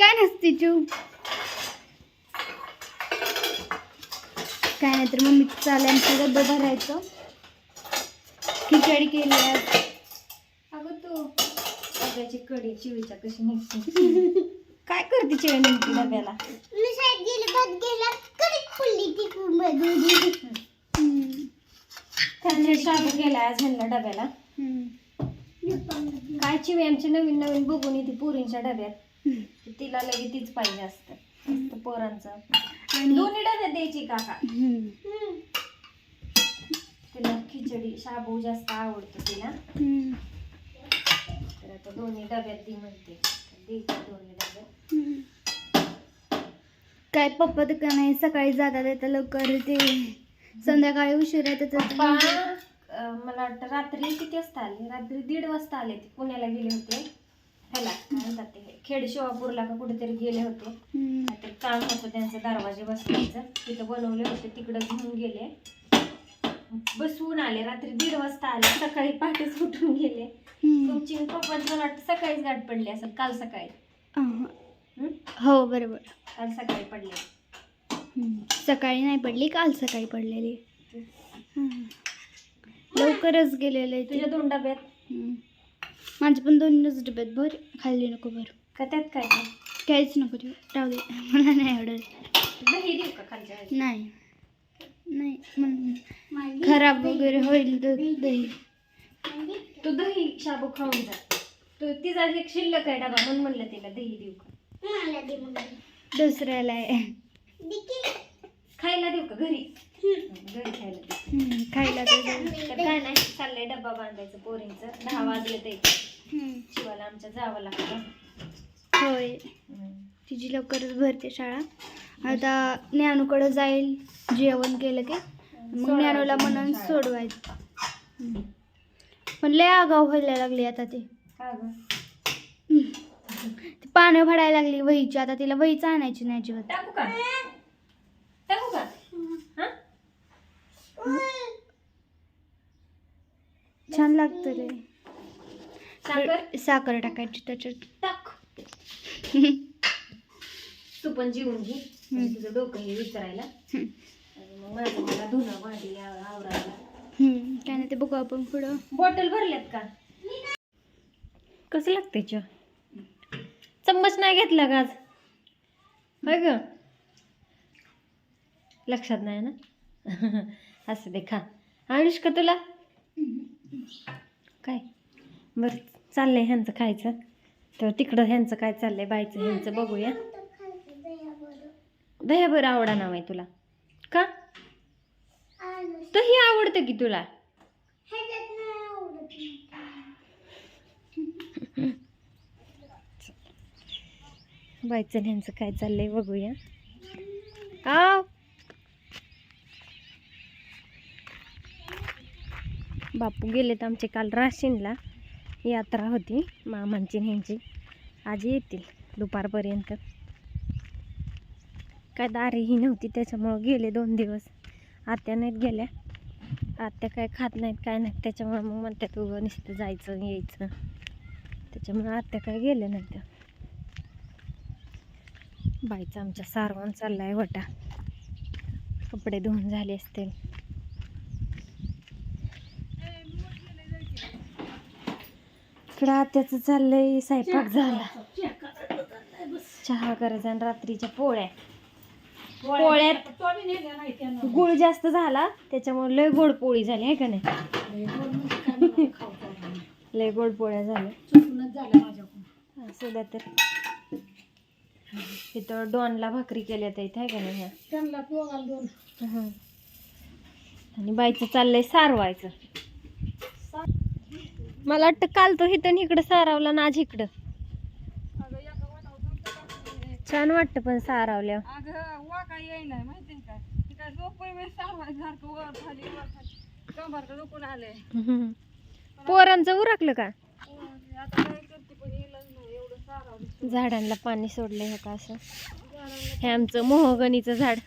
काय नसते चू? काय नाही तर मम्मी चालू आमचं डब्बा भरायचं. खिचडी केली अगं तू. डब्याची कडी चिवीच्या कशी निघते काय करते चिवी निघते डब्याला? मी शाळेत गेले भात गेला कडीत फुलली ती त्यांनी शाबू केला आज ह्यांना डब्याला. काय चिवी आमची नवीन नवीन बघून येते पोरींच्या डब्यात. तिला लगे तीच पाहिजे असतं. पोरांचं. दोन्ही डब्यात द्यायची काका तिला खिचडी शाबू जास्त आवडतो तिला. तर आता दोन्ही डब्यात दी म्हणते. द्यायची दोन्ही डब्यात काय पप्पा तर का नाही सकाळी जातात येतं लवकर ते. संध्याकाळी उशिरा येतात मला वाटतं रात्री किती वाजता आले? रात्री दीड वाजता आले ते पुण्याला गेले होते. ह्याला काय म्हणतात ते खेड शिवापूरला का कुठेतरी गेले होते. काहीतरी काम होतं त्यांचं दरवाजे बसवायचं तिथं बनवले होते तिकडं घेऊन गेले बसवून आले रात्री दीड वाजता आले सकाळी पहाटेच उठून गेले. तुमची पप्पांचं मला वाटतं सकाळीच गाठ पडली असेल काल सकाळी. हं? हो बरोबर काल सकाळी पडली हम्म. सकाळी नाही पडली काल सकाळी पडलेली. लवकरच गेलेलं ते तुझ्या दोन डब्यात हम्म. माझं पण दोनच डब्यात भर खाल्ली नको भर. का त्यात काय? काहीच नको देऊ. राहू दे. मला नाही आवडत. दही देऊ का खालच्या? नाही. नाही खराब वगैरे होईल दूध दही तू दही शाबू खाऊन जा. तू तिचा एक शिल्लक आहे डबा म्हणून म्हणलं तिला दही देऊ का? दुसऱ्याला आहे. खायला देऊ का घरी? घरी खायला देऊ. हम्म, खायला तर दे. तर काय नाही चाललंय डब्बा बांधायचं पोरींचं. दहा वाजले ते. शिवाला आमच्या जावं लागतं. होय. तिची लवकरच भरते शाळा. आता ज्ञानूकडं जाईल जेवण केलं की मग ज्ञानूला म्हणून सोडवायचं. पण लय आगाव व्हायला लागली आता ती. का गं? ती पानं भरायला लागली वहीची. आता तिला वहीच आणायची नाही अजिबात. टाकू का? टाकू का? हा? छान लागतं रे. साखर? साखर टाकायची त्याच्यात. टाक. तू पण जेवून घे. तुझं डोकं हे विचारायला. आणि मग माझं मला धुणं भांडी आव- आवरायला. हम्म, काय नाही ते बघू आपण पुढं. बॉटल भरल्यात का? कसं लागते च चम्मच नाही घेतला का आज? होय ग? लक्षात नाही ना? असं दे खा. का तुला? काय? बरं चाललंय ह्यांचं खायचं. तर तिकडं ह्यांचं काय चाललंय बायचं ह्यांचं बघूया. दह्या बरं आवडा नाव आहे तुला. का? दही आवडतं की तुला? बायचं ह्यांचं काय चाललंय बघूया. आव. बापू गेलेत आमचे काल राशीनला. यात्रा होती. मामांची आणि ह्यांची. आज येतील दुपारपर्यंत. काय दारीही नव्हती त्याच्यामुळं गेले दोन दिवस. आत्या नाहीत गेल्या. आत्या काय खात नाहीत काय नाहीत त्याच्यामुळं मग म्हणतात उगं नुसतं जायचं यायचं. त्याच्यामुळं आत्या काय गेल्या नाहीत बाईचा आमच्या सारवण आहे वटा. कपडे धुवून झाले असतील. इकडं आत्याचं चाललंय स्वयंपाक झाला. चहा करायचा आणि रात्रीच्या पोळ्या. पोळ्यात गुळ जास्त झाला त्याच्यामुळे लय गोड पोळी झाली आहे का नाही? लय गोड पोळ्या झाल्या. असू तर. इथं डॉनला भाकरी केल्या तर इथे आहे का नाही ह्या. आणि बाईचं चाललंय सारवायचं. मला वाटतं काल तो आणि इकडं सारावला ना आज इकडं. छान वाटतं पण सारावल्या. पोरांचं उरकलं का? झाडांना पाणी सोडलंय हो का असं? हे आमचं मोहगणीचं झाड.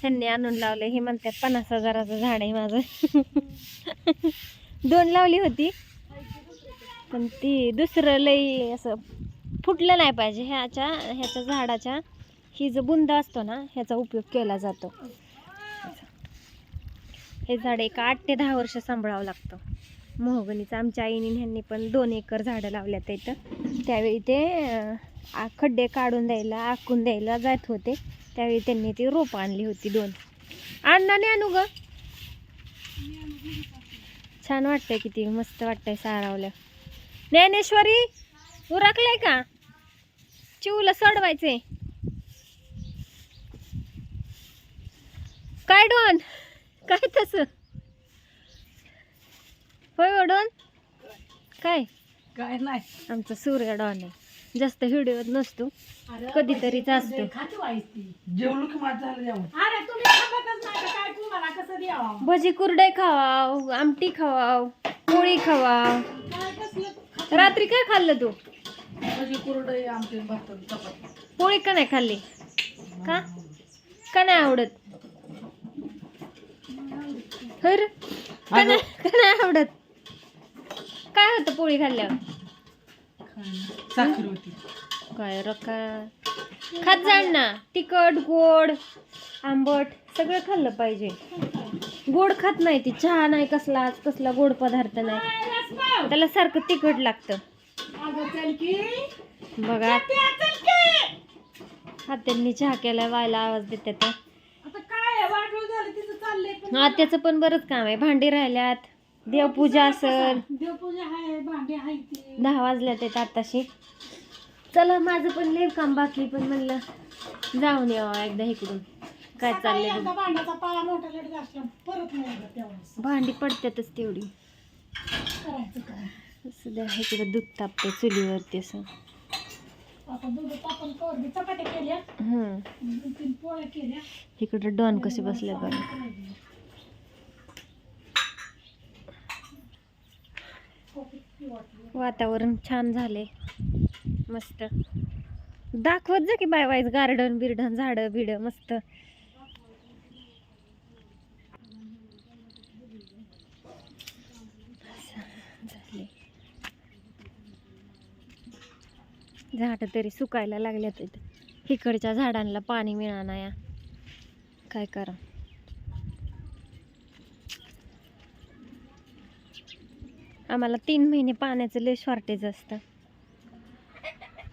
ह्यांनी आणून लावलं हे म्हणतात पन्नास हजाराचं झाड आहे माझं. दोन लावली होती. पण ती दुसरं लई असं फुटलं नाही पाहिजे. ह्याच्या ह्याच्या झाडाच्या ही जो बुंदा असतो ना ह्याचा उपयोग केला जातो. हे झाड एक आठ ते दहा वर्ष सांभाळावं लागतं. मोहगणीचं आमच्या आईने ह्यांनी पण दोन एकर झाडं लावल्यात इथं. त्यावेळी ते आ- खड्डे काढून द्यायला आखून द्यायला जात होते. त्यावेळी त्यांनी ती रोपं आणली होती दोन. आणला नाही आणू ग छान वाटतंय किती मस्त वाटतंय सारावल्या ज्ञानेश्वरी उरकलंय का? चिवला सोडवायचंय. काय डोन? काय तस? होय हो डोन? काय? काय नाही. आमचा सूर्य डॉन आहे. जास्त व्हिडिओत नसतो. कधीतरीच असतो जेवलो की माझं झालं जेवण. अरे तुम्ही खातच नाही तर काय तुम्हाला कसं द्यावं? भजी कुरडे खावाव आमटी खावाव पोळी खावाव. काय कसलं? रात्री काय खाल्लं तू? पोळी का नाही खाल्ली? का? का नाही आवडत? होय रे? का नाही का नाही आवडत? काय होतं पोळी खाल्ल्यावर? साखर होती. काय रका खात जाण ना तिखट गोड आंबट सगळं खाल्लं पाहिजे. गोड खात नाही ती. चहा नाही कसला कसला गोड पदार्थ नाही. त्याला सारखं तिखट लागतं. बघा. हात्यांनी चहा केला व्हायला आवाज देते तर. हा त्याचं पण बरंच काम आहे. भांडी राहिल्यात. देवपूजा असल. दहा वाजल्यात आहेत आताशी. चला माझं पण लय काम बाकी पण म्हणलं जाऊन यावं एकदा इकडून. काय चाललंय भांडी पडतातच तेवढी. सध्या इकडं दूध तापते चुलीवरती असं. इकडं डॉन कसे बसले बघा. वातावरण छान झाले मस्त. दाखवत जा की बाय वाईज गार्डन बिर्डन झाडं बिडं मस्त झाले झाडं तरी सुकायला लागल्यात इथं. इकडच्या झाडांना पाणी मिळा या काय करा? आम्हाला तीन महिने पाण्याचं लय शॉर्टेज असतं.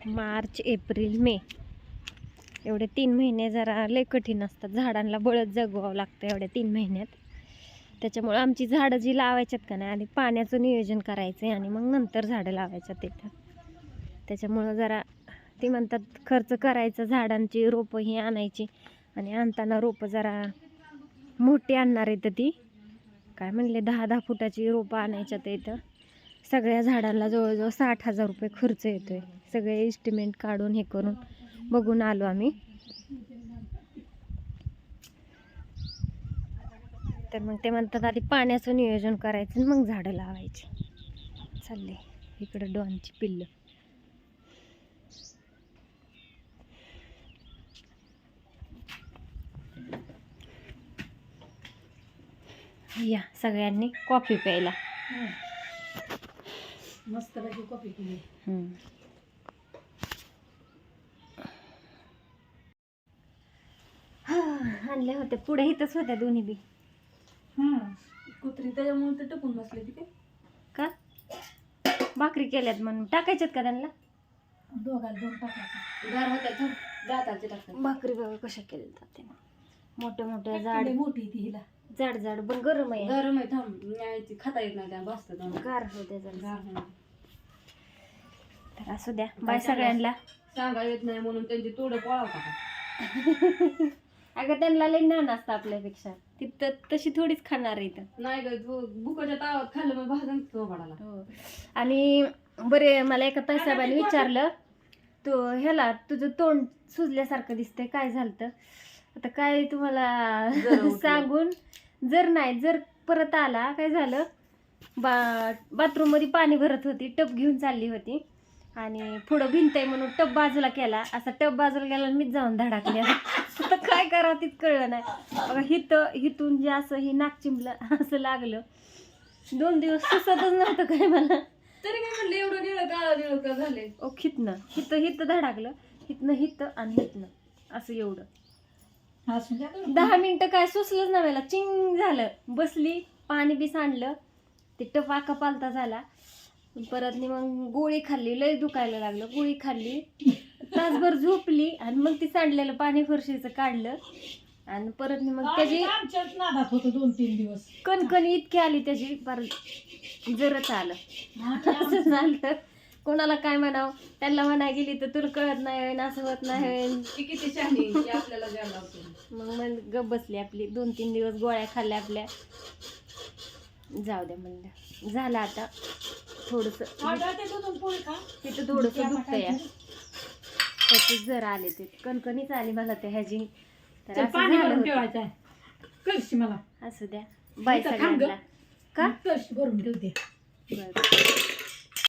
March April May. एवढे तीन महिने जरा लय कठीण असतात. झाडांना बळत जगवावं लागतं एवढ्या तीन महिन्यात. त्याच्यामुळं आमची झाडं जी लावायच्यात का नाही आधी पाण्याचं नियोजन करायचं आहे आणि मग नंतर झाडं लावायच्यात तिथं त्याच्यामुळं जरा ते म्हणतात खर्च करायचं झाडांची रोपं ही आणायची. आणि आणताना रोपं जरा मोठी आणणार आहे तर ती. काय म्हणले दहा दहा फुटाची रोपं आणायच्या ते इथं. सगळ्या झाडांना जवळजवळ साठ हजार रुपये खर्च येतोय. सगळे एस्टिमेट काढून हे करून बघून आलो आम्ही. तर मग ते म्हणतात आधी पाण्याचं नियोजन करायचं आणि मग झाडं लावायची. चालले इकडं डॉनची पिल्लं. या सगळ्यांनी कॉफी प्यायला. मस्त कॉफी केली हम्म. हा, आणले होते पुढे इथंच होत्या दोन्ही बी. कुत्री त्याच्यामुळे ते टपून बसले तिथे का? भाकरी केल्यात म्हणून. टाकायच्यात का त्यांना? दोघाला दोन टाकायचं. गार होत्या दाताचे भाकरी बघा कशा केल्या जाते मोठ्या मोठ्या जाड मोठी ती हिला. जाड जाड पण गरम आहे. गरम आहे थांब न्यायची खाता येत नाही त्या बसतात गार होते जरा. तर असू द्या बाय सगळ्यांना. सांगा येत नाही म्हणून त्यांची तोडं पळावता का? अगं त्यांना लई नान असतं आपल्यापेक्षा. ती त- तशी थोडीच खाणार आहे इथं. नाही ग बुकाच्या तावात खाल्लं मग भाजन हो. आणि बरे मला एका ताईसाहेबांनी विचारलं तू ह्याला तुझं तोंड सुजल्यासारखं दिसतंय काय झालं आता काय तुम्हाला जर उठलं. सांगून जर नाही जर परत आला काय झालं? बा बाथरूममध्ये पाणी भरत होती टप घेऊन चालली होती. आणि पुढं भिंत आहे म्हणून टप बाजूला केला. असा टप बाजूला गेला मीच जाऊन धडाकले. आता काय करावं तीच कळलं नाही. बघा हिथं हिथून जे असं ही नाक चिंबलं असं लागलं. दोन दिवस सुचतच नव्हतं काय मला. तरी काय म्हणलं एवढं निळं काळं निळं का झाले ओ हितनं हिथं हिथं धडाकलं. हितनं हिथं आणि हितनं असं एवढं. असू द्या तर. दहा मिनिटं काय सुचलंच ना मला चिंग झालं. बसली पाणी बी सांडलं ते टपाका पालता झाला. परत नी मग गोळी खाल्ली. लय दुखायला लागलं. गोळी खाल्ली. तासभर झोपली. आणि मग ती सांडलेलं पाणी फरशीचं काढलं. आणि परत नी मग त्याची आम्ही आमच्याच नादात होतो दोन तीन दिवस. कणकण इतकी आली त्याची. पर जरच आलं. असं झालं. कोणाला काय म्हणावं? त्यांना म्हणाय गेली तर तुला कळत नाही होईन, असं होत नाही होईन. ती किती शहाणी ती आपल्याला द्यायला लावते. मग मग गप बसली आपली. दोन तीन दिवस गोळ्या खाल्ल्या आपल्या. जाऊ द्या म्हणलं. झालं आता. थोडस ते पोळी खा. तिथं थोडस ते काय? करू? त्याचे जर आले ते. कणकणीच आली मला त्या ह्याची. तर असं पाणी झालं भरून होतं. ठेवायचं आहे. कळशी मला. असू द्या. बाय इथं थांब गं. सगळ्यांना का भरून ठेवते. बरं.